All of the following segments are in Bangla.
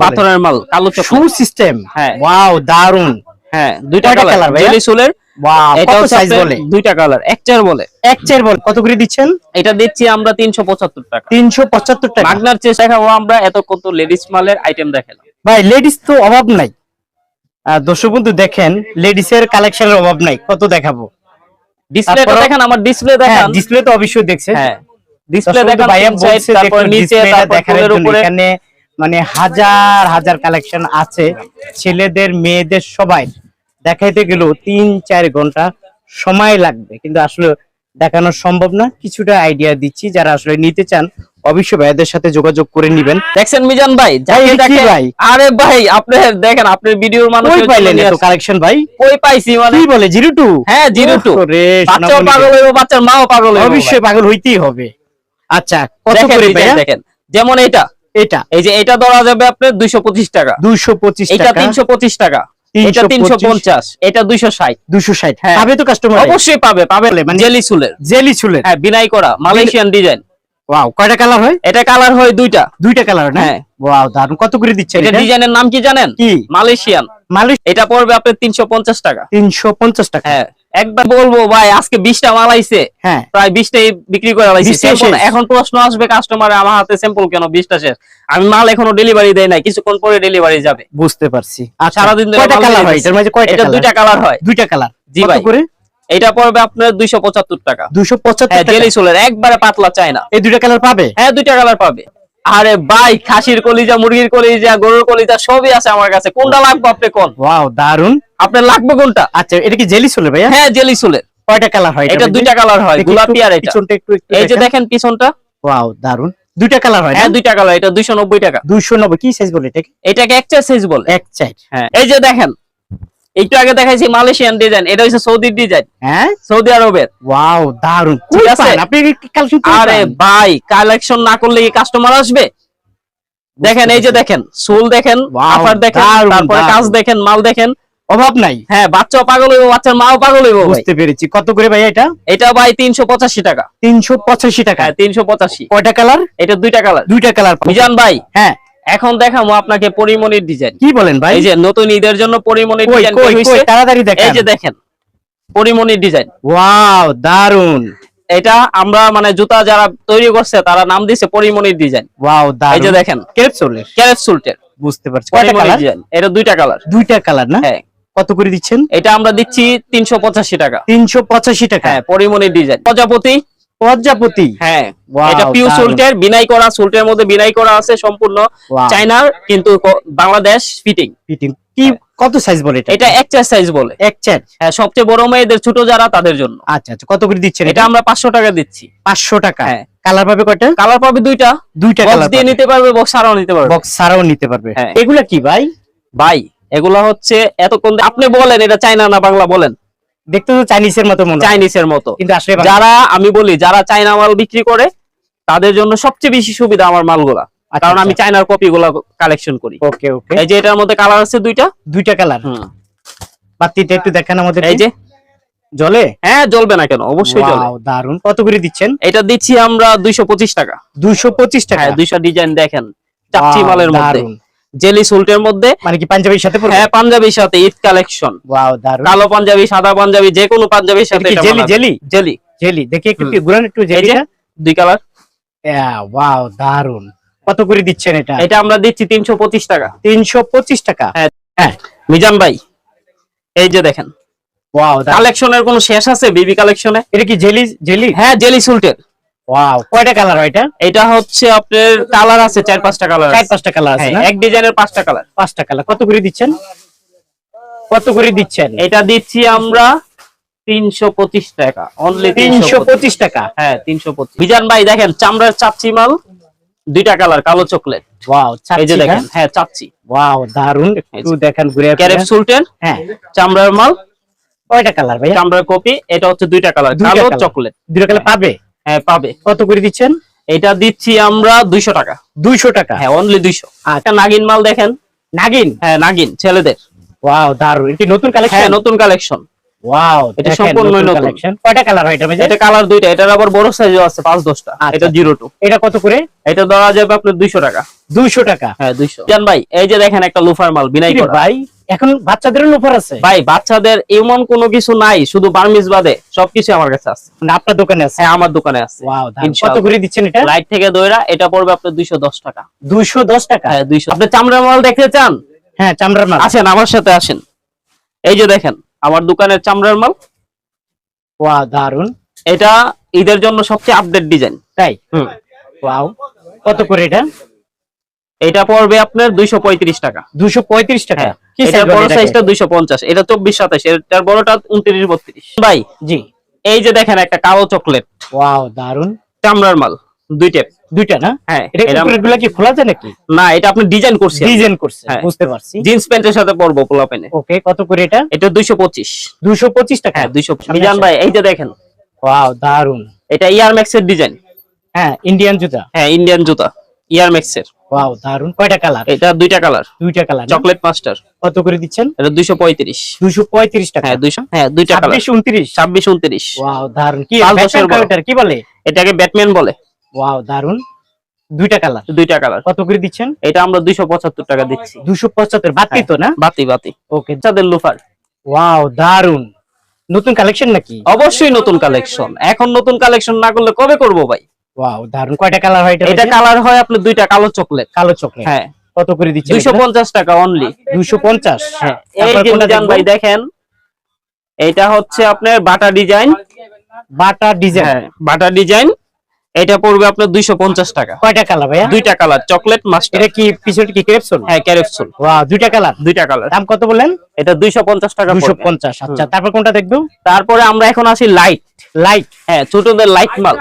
পাথরের মাল কালো শু সিস্টেম হ্যাঁ। ওয়াও দারুণ হ্যাঁ দুইটা কালার? জেলি সোলের ওয়াও এটা কত সাইজ বলে? দুইটা কালার এক চার বলে। এক চের বল কত করে দিচ্ছেন? এটা দিচ্ছি আমরা তিনশো পঁচাত্তর টাকা। তিনশো পঁচাত্তর টাকা। মাগনার দেখাবো আমরা এত কত লেডিস মালের আইটেম দেখালাম। ভাই লেডিস তো অভাব নাই। দর্শক বন্ধু দেখেন লেডিস এর কালেকশনের অভাব নাই। কত দেখাবো? ডিসপ্লেটা দেখেন আমার ডিসপ্লে দেখান। ডিসপ্লে তো অবশ্যই দেখছেন। হ্যাঁ ডিসপ্লে দেখান তিন বলছে তারপর নিচে তারপর উপরে। এখানে মানে হাজার হাজার কালেকশন আছে। ছেলেদের মেয়েদের সবাই দেখাইতে গেলেও তিন চার ঘণ্টা সময় লাগবে। কিন্তু আসলে দেখানো সম্ভব না। কিছুটা আইডিয়া দিচ্ছি যারা আসলে নিতে চান অবশ্যই ভাইয়াদের সাথে যোগাযোগ করে নিবেন। দেখছেন মিজান ভাই? ভাই, ভাই? আরে ভাই আপনি দেখেন আপনার ভিডিওর মানুষ কই পাইলেন এত কালেকশন ভাই? কই পাইছি মানে? কি বলে জিরো টু? হ্যাঁ জিরো টু। রে বাচ্চাও পাগল হইব বাচ্চার মাও পাগল হইব অবশ্যই পাগল হইতেই হবে। আচ্ছা কত করে ভাইয়া? দেখেন। যেমন এটা এটা। এই যে এটা ধরা যাবে আপনার দুইশো পঁচিশ টাকা। দুইশো পঁচিশ এটা তিনশো পঁচিশ টাকা। এটা তিনশো পঞ্চাশ। এটা দুইশো ষাট। দুশো ষাট। হ্যাঁ। পাবে তো কাস্টমার অবশ্যই পাবে। পাবে মানে- জেলি চুলের। জেলি চুলের। হ্যাঁ বিনাই করা। মালয়েশিয়ান ডিজাইন ওয়াও কয়টা কালার হয়? এটা কালার হয় দুইটা। দুইটা কালার না? হ্যাঁ। ওয়াও দারুণ কত করে দিচ্ছেন এটা ডিজাইনের নাম কি জানেন? কি? মালয়েশিয়ান মালিশ এটা পড়বে আপনার তিনশো পঞ্চাশ টাকা। তিনশো পঞ্চাশ টাকা। হ্যাঁ। একবার বলব ভাই আজকে বিশটা মাল আইছে হ্যাঁ। প্রায় বিশটাই বিক্রি করে লাইছি 20 টাই Sample- এখন প্রশ্ন আসবে কাস্টমার আমার হাতে স্যাম্পল কেন বিশটা শেষ? আমি মাল এখনও ডেলিভারি দেই নাই কিছুক্ষণ পরে ডেলিভারি যাবে। বুঝতে পারছি। আচ্ছা সারাদিন ধরে কয়টা মাল কালার হয়? এটার মাঝে কয়টা এটা দুইটা কালার হয়। দুইটা কালার জি ভাই। করে? এটা পড়বে আপনার দুইশো পঁচাত্তর টাকা। দুইশো পঁচাত্তর হ্যাঁ জেলি সোলের একবারে পাতলা চায় না এই দুইটা কালার পাবে? হ্যাঁ দুইটা কালার পাবে। আরে ভাই খাসির কলিজা মুরগির কলিজা গরুর কলিজা সবই আছে আমার কাছে। কোনটা লাগবে আপনি কোন? ওয়াও দারুণ আপনার লাগবে কোনটা? আচ্ছা এটা কি জেলি চলে ভাইয়া? হ্যাঁ জেলি সোলের কয়টা কালার হয় এটা দুইটা কালার হয় গোলাপি আর এটা। পিছনটা একটু একটু এই যে দেখেন। পিছনটা। ওয়াও দারুণ দুইটা কালার হয় হ্যাঁ দুইটা কালার এটা দুইশো নব্বই টাকা। দুইশো নব্বই কি সাইজ বলে এটাকে? এটাকে একটা সাইজ বলে। এক হ্যাঁ এই যে দেখেন একটু আগে দেখাইছি মালয়েশিয়ান ডিজাইন এটা হচ্ছে সৌদির ডিজাইন হ্যাঁ? সৌদি আরবের। ওয়াও দারুণ ঠিক আছে। পান? আপনি কালেকশন আরে ভাই কালেকশন না করলে কি কাস্টমার আসবে? দেখেন এই যে দেখেন সুল দেখেন আফার দেখেন তারপরে কাজ দেখেন মাল দেখেন। অভাব নাই। হ্যাঁ বাচ্চাও পাগল হইব বাচ্চার মাও পাগল হইব বুঝতে পেরেছি। কত করে ভাই এটা? এটা ভাই তিনশো পঁচাশি টাকা। তিনশো পঁচাশি টাকা। হ্যাঁ তিনশো পঁচাশি। কয়টা কালার এটা দুইটা কালার দুইটা কালার মিজান ভাই হ্যাঁ। এখন দেখাবো আপনাকে পরিমনির ডিজাইন কি বলেন ভাই? এই যে নতুন ঈদের জন্য পরিমণির কই ডিজাইন কই কই তাড়াতাড়ি এই যে দেখেন পরিমণির ডিজাইন ওয়াও দারুণ এটা আমরা মানে জুতা যারা তৈরি করছে তারা নাম দিছে পরিমনির ডিজাইন ওয়াও দারুণ এই যে দেখেন চলে ক্যারেট বুঝতে পারছি। কয়টা কালার ডিজাইন এটা দুইটা কালার দুইটা কালার না? হ্যাঁ। কত করে দিচ্ছেন? এটা আমরা দিচ্ছি তিনশো পঁচাশি টাকা। তিনশো পঁচাশি টাকা। হ্যাঁ পরিমণির ডিজাইন প্রজাপতি প্রজাপতি। হ্যাঁ এটা পিউ। সুলটের বিনাই করা সুলটের মধ্যে বিনাই করা আছে সম্পূর্ণ। চাইনার কিন্তু বাংলাদেশ ফিটিং fitting। কি কত সাইজ বলে এটা? এটা এক চার সাইজ বলে। এক চার? হ্যাঁ সবচেয়ে বড় মেয়েদের ছোট যারা তাদের জন্য। আচ্ছা আচ্ছা কত করে দিচ্ছেন এটা আমরা পাঁচশো টাকা দিচ্ছি। পাঁচশো টাকা। হ্যাঁ। কালার পাবে কয়টা? কালার পাবে দুইটা। দুইটা বক্স কালার দিয়ে নিতে পারবে বক্স আরও নিতে পারবে। বক্স ছাড়াও নিতে পারবে। হ্যাঁ। এগুলা কি ভাই? ভাই এগুলা হচ্ছে এতক্ষণ আপনি বলেন এটা চাইনা না বাংলা বলেন? দেখতে তো চাইনিজের মতো মনে চাইনিজের মতো। কিন্তু আসলে যারা আমি বলি যারা চাইনা মাল বিক্রি করে তাদের জন্য সবচেয়ে বেশি সুবিধা আমার মালগুলা। আচ্ছা, কারণ আমি আচ্ছা। চাইনার কপি গুলা কালেকশন করি। ওকে ওকে এই যে এটার মধ্যে কালার আছে দুইটা? দুইটা কালার হুম। বাতিটা একটু দেখেন আমাদের এই যে। জলে? হ্যাঁ জ্বলবে না কেন? অবশ্যই জ্বলে। দারুণ কত করে দিচ্ছেন? এটা দিচ্ছি আমরা দুইশো পঁচিশ টাকা। দুইশো পঁচিশ টাকা? হ্যাঁ দুইশো ডিজাইন দেখেন। চাপচি মালের মধ্যে। দারুণ। জেলি সুলটের মধ্যে মানে কি পাঞ্জাবির সাথে হ্যাঁ পাঞ্জাবির সাথে ঈদ কালেকশন। ওয়াও দারুণ কালো পাঞ্জাবি সাদা পাঞ্জাবি যে কোনো পাঞ্জাবির সাথে জেলি জেলি? জেলি। জেলি। দেখি একটু ঘুরান একটু যে দুই কালার। ওয়াও দারুণ কত করে দিচ্ছেন এটা? এটা আমরা দিচ্ছি তিনশো পঁচিশ টাকা। তিনশো পঁচিশ টাকা? হ্যাঁ। হ্যাঁ। মিজান ভাই এই যে দেখেন। ওয়াও কালেকশনের কোনো শেষ আছে? বিবি কালেকশনে? এটা কি জেলি জেলি? হ্যাঁ জেলি সুলটের। ওয়াও কয়টা কালার হয় এটা? এটা হচ্ছে আপনার কালার আছে চার পাঁচটা কালার চার পাঁচটা কালার আছে এক ডিজাইনের পাঁচটা কালার পাঁচটা কালার কত করে দিচ্ছেন? কত করে দিচ্ছেন? এটা দিচ্ছি আমরা তিনশো পঁচিশ টাকা। অনলি তিনশো পঁচিশ টাকা? হ্যাঁ তিনশো পঁচিশ। ভাই দেখেন চামড়ার চাপচি মাল দুইটা কালার কালো চকলেট ওয়াও এই যে দেখেন হ্যাঁ চাপচি ওয়াও দারুণ একটু দেখেন ঘুরে ক্যারেপ সুলটেন হ্যাঁ। চামড়ার মাল কয়টা কালার ভাই চামড়ার কপি এটা হচ্ছে দুইটা কালার কালো চকলেট দুটো কালার পাবে হ্যাঁ। পাবে। কত করে দিচ্ছেন? এটা দিচ্ছি আমরা দুইশো টাকা। দুইশো টাকা? হ্যাঁ অনলি দুইশো। আচ্ছা। একটা নাগিন মাল দেখেন। নাগিন? হ্যাঁ নাগিন ছেলেদের। ওয়াও দারুণ এটি নতুন হ্যাঁ কালেকশন নতুন কালেকশন ওয়াও এটা সম্পূর্ণ নতুন। কালেকশন কয়টা কালার হয় এটা এটা কালার দুইটা। এটার আবার বড় সাইজও আছে পাঁচ দশটা। আচ্ছা। এটা জিরো টু এটা কত করে? এটা দেওয়া যাবে আপনার দুইশো টাকা। 200 টাকা। হ্যাঁ জান ভাই এই যে দেখেন একটা লুফার মাল বিনাই করা। ভাই? এখন বাচ্চাদের লোফার আছে। ভাই বাচ্চাদের এমন কোনো কিছু নাই শুধু বার্মিজ বাদে সবকিছু আমার কাছে আছে। মানে আপনার দোকানে আছে? হ্যাঁ আমার দোকানে আছে। ওয়াও কত। করে দিচ্ছেন এটা? লাইট থেকে দইরা এটা পড়বে আপনার দুইশো দশ টাকা। 210 টাকা? হ্যাঁ দুইশো। আপনি চামড়ার মাল দেখতে চান? হ্যাঁ চামড়ার মাল। আসেন আমার সাথে আসেন। এই যে দেখেন আমার দোকানের চামড়ার মাল। ওয়াও দারুণ এটা ঈদের জন্য সবচেয়ে আপডেট ডিজাইন তাই? হুম। ওয়াও। কত করে এটা? এটা পড়বে আপনার দুইশো পঁয়ত্রিশ টাকা। 235 টাকা? হ্যাঁ বড় সাইজটা দুইশো পঞ্চাশ এটা চব্বিশ সাতাশ এটার বড়টা উনত্রিশ বত্রিশ। ভাই জি। এই যে দেখেন একটা কালো চকলেট। ওয়াও দারুণ চামড়ার মাল দুই টেপ। দুইটা না? হ্যাঁ এটা কি খোলা যায় নাকি? না এটা আপনি ডিজাইন করছেন। ডিজাইন করছে হ্যাঁ। বুঝতে পারছি। জিন্স প্যান্টের সাথে পরবো পোলা ওকে কত করে এটা? এটা দুইশো পঁচিশ। 225 টাকা? হ্যাঁ দুইশো মিজান ভাই এই যে দেখেন। ওয়াও দারুণ এটা ইয়ার ম্যাক্স এর ডিজাইন হ্যাঁ ইন্ডিয়ান জুতা। হ্যাঁ ইন্ডিয়ান জুতা। ইয়ার ম্যাক্স এর ওয়াও দারুণ কয়টা কালার? এটা দুইটা কালার। দুইটা কালার চকলেট মাস্টার। কত করে দিচ্ছেন? এটা দুইশো পঁয়ত্রিশ। 235 টাকা। হ্যাঁ দুইশো হ্যাঁ দুইটা কালার। 26 29 ছাব্বিশ উনত্রিশ। ওয়াও দারুণ কি ব্যাটম্যান কাউন্টার কি বলে? এটাকে ব্যাটম্যান বলে। ওয়াও দারুণ দুইটা কালার। দুইটা কালার। কত করে দিচ্ছেন? এটা আমরা দুইশো পঁচাত্তর টাকা দিচ্ছি। 275 বাতি হ্যাঁ। তো না? বাতি বাতি। ওকে। বাচ্চাদের লুফার। ওয়াও দারুণ নতুন কালেকশন নাকি? অবশ্যই নতুন কালেকশন। এখন নতুন কালেকশন না করলে কবে করব ভাই? ওয়াও দারুণ কয়টা কালার হয় এটা এটা কালার হয় আপনার দুইটা কালো চকলেট কালো চকলেট হ্যাঁ। কত করে দিচ্ছেন দুইশো পঞ্চাশ টাকা অনলি 250 হ্যাঁ। এই দেখব? ভাই দেখেন এটা হচ্ছে আপনার বাটা ডিজাইন। বাটা ডিজাইন। হ্যাঁ বাটা ডিজাইন। এটা পড়বে আপনার দুইশো পঞ্চাশ টাকা। কয়টা কালার ভাইয়া? দুইটা কালার চকলেট মাস্টার এটা কি পিছনে কি ক্রেপসন হ্যাঁ ক্যারেপসুল ওয়াও দুইটা কালার দুইটা কালার দাম কত বলেন এটা দুইশো পঞ্চাশ টাকা পড়বে। 250 আচ্ছা। তারপর কোনটা দেখব? তারপরে আমরা এখন আসি লাইট লাইট হ্যাঁ ছোটদের লাইট মাল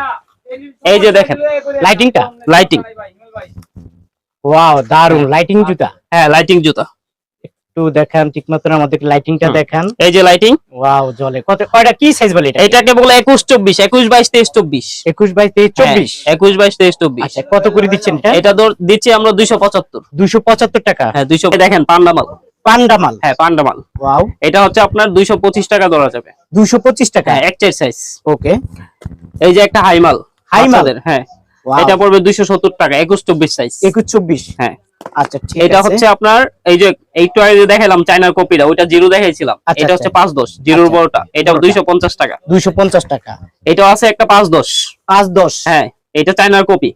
এই যে দেখেন লাইটিংটা লাইটিং ওয়াও দারুণ লাইটিং জুতা। হ্যাঁ লাইটিং জুতা। একটু দেখান ঠিক মতন আমাদের লাইটিংটা। দেখান। এই যে লাইটিং ওয়াও জলে। কত কয়টা কি সাইজ বলে এটা? এটাকে বলে একুশ চব্বিশ একুশ বাইশ তেইশ চব্বিশ। 21 বাই 23 24 একুশ বাইশ তেইশ চব্বিশ। আচ্ছা কত করে দিচ্ছেন এটা? এটা দিচ্ছি আমরা দুইশো পঁচাত্তর। 275 টাকা? হ্যাঁ দুইশো দেখেন পান্ডা মাল। পান্ডা মাল। হ্যাঁ পান্ডা মাল। ওয়াও এটা হচ্ছে আপনার দুইশো পঁচিশ টাকা ধরা যাবে। 225 টাকা? হ্যাঁ এক সাইজ ওকে এই যে একটা হাইমাল হাই মাদের হ্যাঁ। এটা পড়বে 270 টাকা 21 24 সাইজ 21 24 হ্যাঁ। এটা হচ্ছে আপনার এই যে দেখাইলাম চায়নার জিরো এটা হচ্ছে টাকা। 250 টাকা। আছে একটা 5 10 5 10 হ্যাঁ এটা চায়নার কপি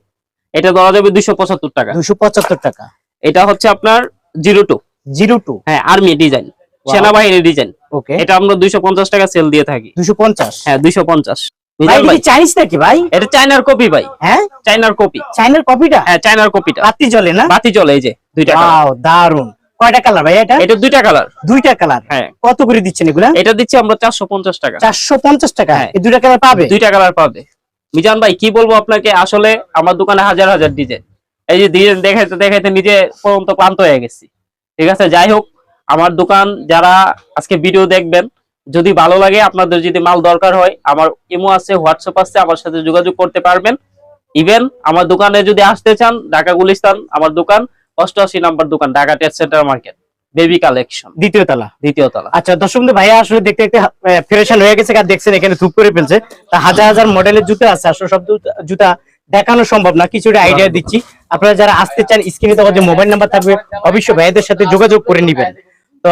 এটা যাবে 275 টাকা। 275 টাকা। এটা হচ্ছে আপনার 02 02 হ্যাঁ আর্মি ডিজাইন সেনাবাহিনীর ডিজাইন ওকে এটা আমরা 250 টাকা সেল দিয়ে থাকি। 250 হ্যাঁ 250 চাইনিজ নাকি ভাই? এটা চাইনার কপি ভাই। হ্যাঁ? চাইনার কপি। চাইনার কপিটা? হ্যাঁ চাইনার কপিটা। বাতি জ্বলে না? বাতি এই যে দুইটা দারুণ কয়টা কালার ভাই এটা? এটা দুইটা কালার। দুইটা কালার? হ্যাঁ। কত করে দিচ্ছেন এগুলা? এটা দিচ্ছি আমরা চারশো পঞ্চাশ টাকা। 450 টাকা? হ্যাঁ। এই দুইটা কালার পাবে? দুইটা কালার পাবে। মিজান ভাই কি বলব আপনাকে? আসলে আমার দোকানে হাজার হাজার ডিজাইন এই যে ডিজাইন দেখাইতে দেখাইতে নিজে পর্যন্ত ক্লান্ত হয়ে গেছি। ঠিক আছে? যাই হোক আমার দোকান যারা আজকে ভিডিও দেখবেন যদি ভালো লাগে আপনাদের যদি মাল দরকার হয় আমার ইমো আছে হোয়াটসঅ্যাপ আছে আমার সাথে যোগাযোগ করতে পারবেন। ইভেন আমার দোকানে যদি আসতে চান ঢাকা গুলিস্তান আমার দোকান অষ্টআশি নাম্বার দোকান ঢাকা টেট সেন্টার মার্কেট বেবি কালেকশন দ্বিতীয় তলা। দ্বিতীয় তলা। আচ্ছা দর্শক ভাইয়া আসলে দেখতে দেখতে ফ্রেশন হয়ে গেছে আর দেখছেন এখানে ধূপ করে ফেলছে। তা হাজার হাজার মডেলের জুতা আছে আসলে সব জুতা- দেখানো সম্ভব না কিছুটা আইডিয়া দিচ্ছি। আপনারা যারা আসতে চান স্ক্রিনে দেওয়া যে মোবাইল নাম্বার থাকবে অবশ্যই ভাইয়াদের সাথে যোগাযোগ করে নেবেন। তো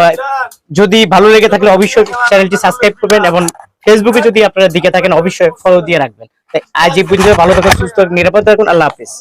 যদি ভালো লেগে থাকলে অবশ্যই চ্যানেলটি সাবস্ক্রাইব করবেন এবং ফেসবুকে যদি আপনারা দিকে থাকেন, অবশ্যই ফলো দিয়ে রাখবেন। তাই আজ এই পর্যন্ত, ভালো থাকুন, সুস্থ নিরাপদ থাকুন, আল্লাহ হাফিজ।